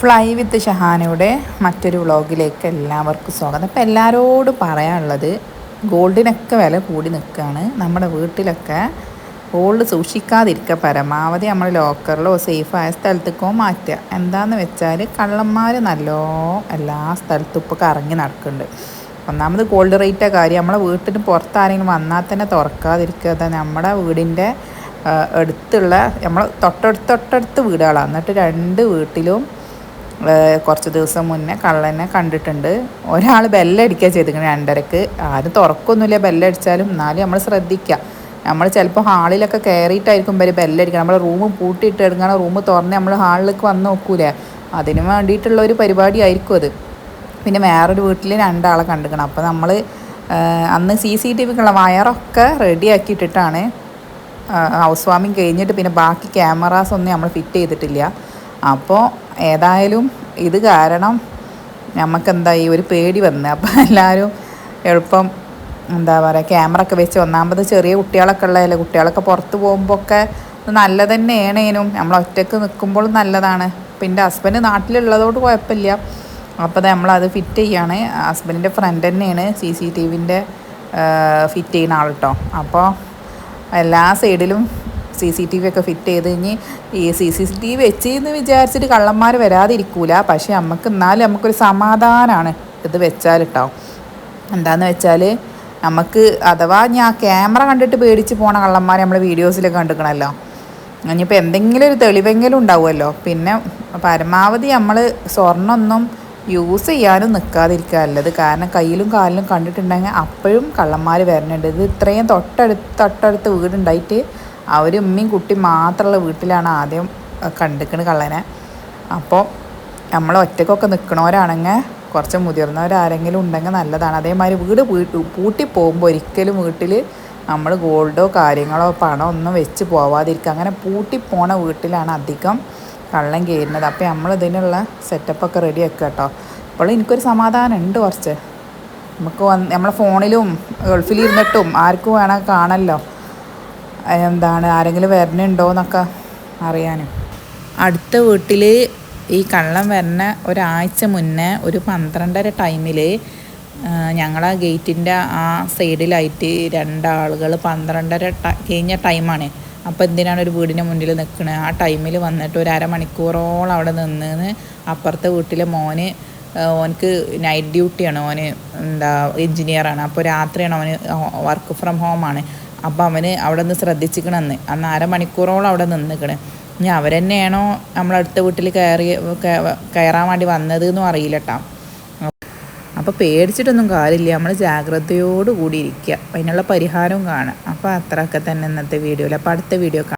Fly വിത്ത് ഷഹാനയുടെ മറ്റൊരു വ്ളോഗിലേക്ക് എല്ലാവർക്കും സ്വാഗതം. അപ്പോൾ എല്ലാവരോടും പറയാനുള്ളത് ഗോൾഡിനൊക്കെ വില കൂടി നിൽക്കുകയാണ്. നമ്മുടെ വീട്ടിലൊക്കെ ഗോൾഡ് സൂക്ഷിക്കാതിരിക്കുക പരമാവധി നമ്മൾ ലോക്കറിലോ സേഫായ സ്ഥലത്തേക്കോ മാറ്റുക. എന്താണെന്ന് വെച്ചാൽ കള്ളന്മാർ നല്ലോ എല്ലാ സ്ഥലത്തും ഇപ്പോൾ കറങ്ങി നടക്കുന്നുണ്ട്. ഒന്നാമത് ഗോൾഡ് റേറ്റ് കാര്യം. നമ്മളെ വീട്ടിന് പുറത്താരെങ്കിലും വന്നാൽ തന്നെ തുറക്കാതിരിക്കുക. നമ്മുടെ വീടിന്റെ അടുത്തുള്ള നമ്മൾ തൊട്ടടുത്ത് തൊട്ടടുത്ത് വീടുകളാണ്. എന്നിട്ട് രണ്ട് വീട്ടിലും കുറച്ച് ദിവസം മുന്നേ കള്ളനെ കണ്ടിട്ടുണ്ട്. ഒരാൾ ബെല്ലടിക്കുക ചെയ്തിരിക്കുന്നത് രണ്ടരക്ക്. ആരും തുറക്കൊന്നുമില്ല ബെല്ലടിച്ചാലും. എന്നാലും നമ്മൾ ശ്രദ്ധിക്കുക നമ്മൾ ചിലപ്പോൾ ഹാളിലൊക്കെ കയറിയിട്ടായിരിക്കും വരെ ബെല്ലടിക്കുക നമ്മൾ റൂം പൂട്ടിയിട്ട് എടുക്കണം റൂം തുറന്ന് നമ്മൾ ഹാളിലേക്ക് വന്ന് നോക്കൂലേ. അതിന് വേണ്ടിയിട്ടുള്ള ഒരു പരിപാടി ആയിരിക്കും അത്. പിന്നെ വേറൊരു വീട്ടിൽ രണ്ടാളെ കണ്ടിരിക്കണം. അപ്പോൾ നമ്മൾ അന്ന് സി സി ടി വിക്കുള്ള വയറൊക്കെ റെഡിയാക്കിയിട്ടിട്ടാണ് ഹൗസ് വാമിങ് കഴിഞ്ഞിട്ട് പിന്നെ ബാക്കി ക്യാമറാസ് ഒന്നും നമ്മൾ ഫിറ്റ് ചെയ്തിട്ടില്ല. അപ്പോൾ ഏതായാലും ഇത് കാരണം നമുക്കെന്തായി ഒരു പേടി വന്ന്. അപ്പോൾ എല്ലാവരും എളുപ്പം എന്താ പറയുക ക്യാമറ ഒക്കെ വെച്ച് ഒന്നാമത് ചെറിയ കുട്ടികളൊക്കെ ഉള്ളതല്ലേ? കുട്ടികളൊക്കെ പുറത്ത് പോകുമ്പോൾ ഒക്കെ തന്നെ ഏണേനും നമ്മൾ ഒറ്റയ്ക്ക് നിൽക്കുമ്പോഴും നല്ലതാണ്. പിന്നെ ഹസ്ബൻഡ് നാട്ടിലുള്ളതുകൊണ്ട് കുഴപ്പമില്ല. അപ്പോൾ നമ്മളത് ഫിറ്റ് ചെയ്യാണ്. ഹസ്ബൻഡിന്റെ ഫ്രണ്ട് തന്നെയാണ്. സി സി ടി വിന്റെ ഫിറ്റ് ചെയ്യുന്ന ആൾ കേട്ടോ അപ്പോൾ എല്ലാ സൈഡിലും സി സി ടി വി ഒക്കെ ഫിറ്റ് ചെയ്ത് കഴിഞ്ഞ് ഈ സി സി ടി വി വെച്ച് എന്ന് വിചാരിച്ചിട്ട് കള്ളന്മാർ വരാതിരിക്കൂല. പക്ഷേ നമുക്ക് എന്നാലും നമുക്കൊരു സമാധാനമാണ് ഇത് വെച്ചാൽ കേട്ടോ എന്താന്ന് വെച്ചാൽ നമുക്ക് അഥവാ ഞാൻ ക്യാമറ കണ്ടിട്ട് പേടിച്ച് പോണ കള്ളന്മാരെ നമ്മൾ വീഡിയോസിലൊക്കെ കണ്ടിരിക്കണമല്ലോ ഇനിയിപ്പോൾ എന്തെങ്കിലും ഒരു തെളിവെങ്കിലും ഉണ്ടാവുമല്ലോ. പിന്നെ പരമാവധി നമ്മൾ സ്വർണമൊന്നും യൂസ് ചെയ്യാനും നിൽക്കാതിരിക്കുക നല്ലത്. കാരണം കയ്യിലും കാലിലും കണ്ടിട്ടുണ്ടെങ്കിൽ അപ്പോഴും കള്ളന്മാർ വരുന്നുണ്ട് ഇത് ഇത്രയും തൊട്ടടുത്ത് തൊട്ടടുത്ത് വീടുണ്ടായിട്ട് അവർ ഉമ്മയും കുട്ടി മാത്രമുള്ള വീട്ടിലാണ് ആദ്യം കണ്ടിക്കണ് കള്ളനെ. അപ്പോൾ നമ്മൾ ഒറ്റയ്ക്കൊക്കെ നിൽക്കണവരാണെങ്കിൽ കുറച്ച് മുതിർന്നവരാരെങ്കിലും ഉണ്ടെങ്കിൽ നല്ലതാണ്. അതേമാതിരി വീട് പൂട്ടി പോകുമ്പോൾ ഒരിക്കലും വീട്ടിൽ നമ്മൾ ഗോൾഡോ കാര്യങ്ങളോ പണമോ ഒന്നും വെച്ച് പോവാതിരിക്കുക. അങ്ങനെ പൂട്ടി പോണ വീട്ടിലാണ് അധികം കള്ളം കയറുന്നത് അപ്പോൾ നമ്മൾ ഇതിനുള്ള സെറ്റപ്പൊക്കെ റെഡി ആക്കുക കേട്ടോ. അപ്പോൾ എനിക്കൊരു സമാധാനം ഉണ്ട് കുറച്ച്. നമുക്ക് നമ്മളെ ഫോണിലും ഗൾഫിലിരുന്നിട്ടും ആർക്കും വേണം കാണല്ലോ. എന്താണ്? ആരെങ്കിലും വരണുണ്ടോ എന്നൊക്കെ അറിയാനും. അടുത്ത വീട്ടിൽ ഈ കള്ളം വരുന്ന ഒരാഴ്ച മുന്നേ ഒരു പന്ത്രണ്ടര ടൈമിൽ ഞങ്ങളെ ഗേറ്റിന്റെ ആ സൈഡിലായിട്ട് രണ്ടാളുകൾ പന്ത്രണ്ടര കഴിഞ്ഞ ടൈമാണ്. അപ്പോൾ എന്തിനാണ് ഒരു വീടിന്റെ മുന്നിൽ നിൽക്കുന്നത് ആ ടൈമിൽ വന്നിട്ട് ഒരു അരമണിക്കൂറോളം അവിടെ നിന്ന് അപ്പുറത്തെ വീട്ടിലെ മോന് ഓനക്ക് നൈറ്റ് ഡ്യൂട്ടിയാണ് ഓന് എന്താ എൻജിനീയറാണ് അപ്പോൾ രാത്രിയാണ് അവന് വർക്ക് ഫ്രം ഹോമാണ് അപ്പോൾ അവന് അവിടെ നിന്ന് ശ്രദ്ധിച്ചിക്കണമെന്ന് അന്ന്. അരമണിക്കൂറോളം അവിടെ നിന്നിക്കണ്. ഇനി അവരെന്നെയാണോ നമ്മളടുത്ത വീട്ടിൽ കയറി കയറാൻ വേണ്ടി വന്നത് എന്നും അറിയില്ല കേട്ടോ അപ്പോൾ പേടിച്ചിട്ടൊന്നും കാര്യമില്ല. നമ്മൾ ജാഗ്രതയോടുകൂടി ഇരിക്കുക അതിനുള്ള പരിഹാരവും കാണുക അപ്പോൾ അത്രയൊക്കെ തന്നെ ഇന്നത്തെ വീഡിയോയിൽ അപ്പോൾ അടുത്ത വീഡിയോ